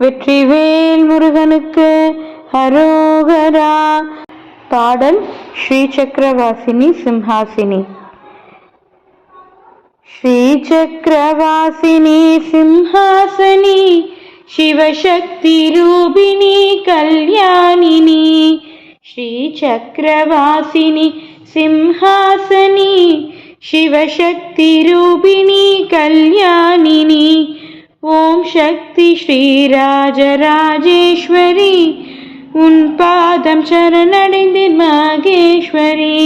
வெற்றிவேல் முருகனுக்கு அரோகரா. பாடல் ஸ்ரீ சக்கரவாசினி சிம்ஹாசினி. ஸ்ரீ சக்கரவாசினி சிம்ஹாசினி. சிவசக்தி ரூபிணி கல்யாணினி. ஸ்ரீ சக்கரவாசினி சிம்ஹாசினி. சிவசக்தி ரூபிணி கல்யாணினி. ஓம் சக்தி ஸ்ரீராஜராஜேஸ்வரி உன் பாதம் சரணடைந்தேன் மகேஸ்வரி.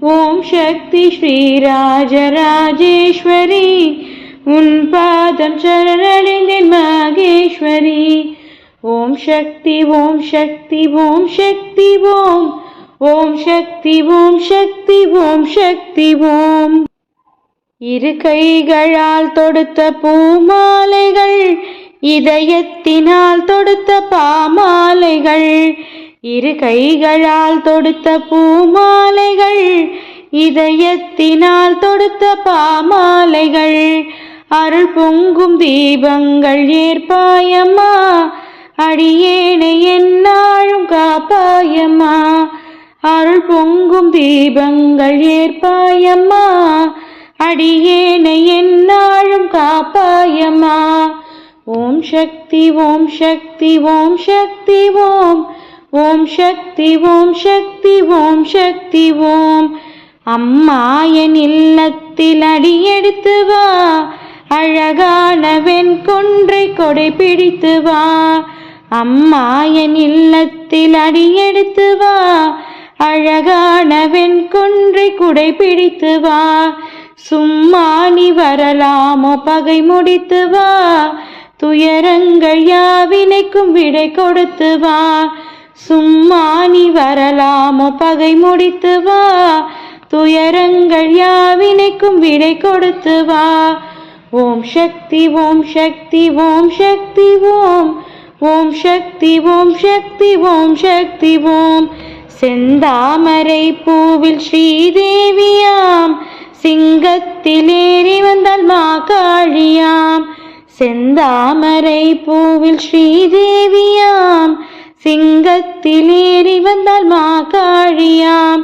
ஓம் சக்தி ஸ்ரீராஜராஜேஸ்வரி உன் பாதம் சரணடைந்தேன் மகேஸ்வரி. ஓம் சக்தி ஓம் சக்தி ஓம் சக்தி ஓம். ஓம் சக்தி ஓம் சக்தி ஓம் சக்தி ஓம். இரு கைகளால் தொடுத்த பூமாலைகள் இதயத்தினால் தொடுத்த பாமாலைகள். இரு கைகளால் தொடுத்த பூமாலைகள் இதயத்தினால் தொடுத்த பாமாலைகள். அருள் பொங்கும் தீபங்கள் ஏற்பாயம்மா அடியேனை என்னாலும் காப்பாயம்மா. அருள் பொங்கும் தீபங்கள் ஏற்பாயம்மா அடியேனை என்னாலும் காப்பாயமா? ஓம் சக்தி ஓம் சக்தி ஓம் சக்தி ஓம். ஓம் சக்தி ஓம் சக்தி ஓம் சக்தி ஓம். அம்மா என் இல்லத்தில் அடியெடுத்து வா. அழகான வெண்கொன்றை கொடை பிடித்து வா. அம்மா என் இல்லத்தில் அடியெடுத்து வா. அழகான வெண்கொன்றை குடை பிடித்து வா. சும்மா நீ வரலாமோ? பகை முடித்து வா. துயரங்கள் யாவினைக்கும் விடை கொடுத்து வா. சும்மா நீ வரலாமோ? பகை முடித்து வா. துயரங்கள் யாவினைக்கும் விடை கொடுத்து வா. ஓம் சக்தி ஓம் சக்தி ஓம் சக்தி ஓம். ஓம் சக்தி ஓம் சக்தி ஓம் சக்தி ஓம். செந்தாமரை பூவில் ஸ்ரீதேவியாம். சிங்கத்திலேறி வந்தால் மா காழியாம். செந்தாமரை பூவில் ஸ்ரீதேவியாம். சிங்கத்திலேறி வந்தால் மா காழியாம்.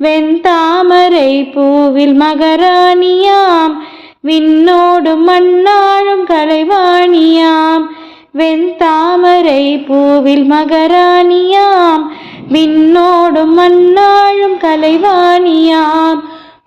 வெண்தாமரை பூவில் மகராணியாம். விண்ணோடும் மண்ணாழும் கலைவாணியாம். வெண்தாமரை பூவில் மகராணியாம். விண்ணோடும் மண்ணாழும் கலைவாணியாம்.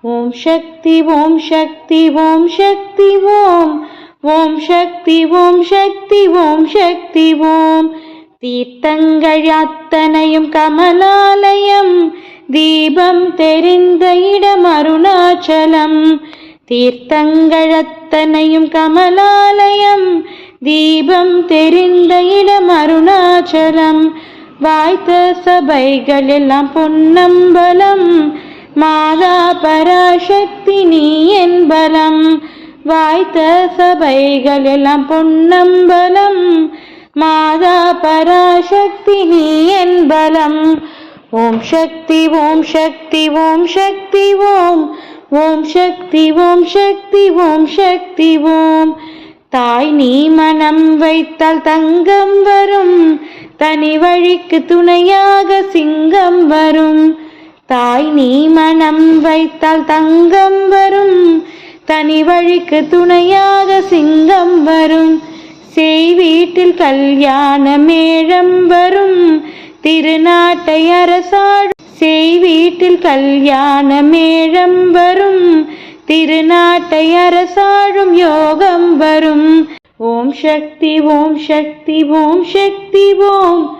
ஓம் சக்தி ஓம் சக்தி ஓம் சக்தி ஓம். ஓம் சக்தி ஓம் சக்தி ஓம் சக்தி ஓம். தீர்த்தங்கள் அத்தனையும் கமலாலயம். தீபம் தெரிந்த இடம் அருணாச்சலம். தீர்த்தங்கள் அத்தனையும் கமலாலயம். தீபம் தெரிந்த இடம் அருணாச்சலம். வாய்த்த சபைகள் எல்லாம் பொன்னம்பலம். மாதா பராசக்தி நீ என்பலம் வாய்த்த சபைகள் எல்லாம் பொன்னம்பலம் மாதா பராசக்தி நீ என்பலம் ஓம் சக்தி ஓம் சக்தி ஓம் சக்தி ஓம். ஓம் சக்தி ஓம் சக்தி ஓம் சக்தி ஓம். தாய் நீ மனம் வைத்தால் தங்கம் வரும். தனி வழிக்கு துணையாக சிங்கம் வரும். தாய் நீ மனம் வைத்தால் தங்கம் வரும். தனி வழிக்கு துணையாக சிங்கம் வரும். செய் வீட்டில் கல்யாண மேழம் வரும். திருநாட்டை அரசாடும். செய் வீட்டில் கல்யாண மேழம் வரும். திருநாட்டை அரசாடும் யோகம் வரும். ஓம் சக்தி ஓம் சக்தி ஓம் சக்தி ஓம்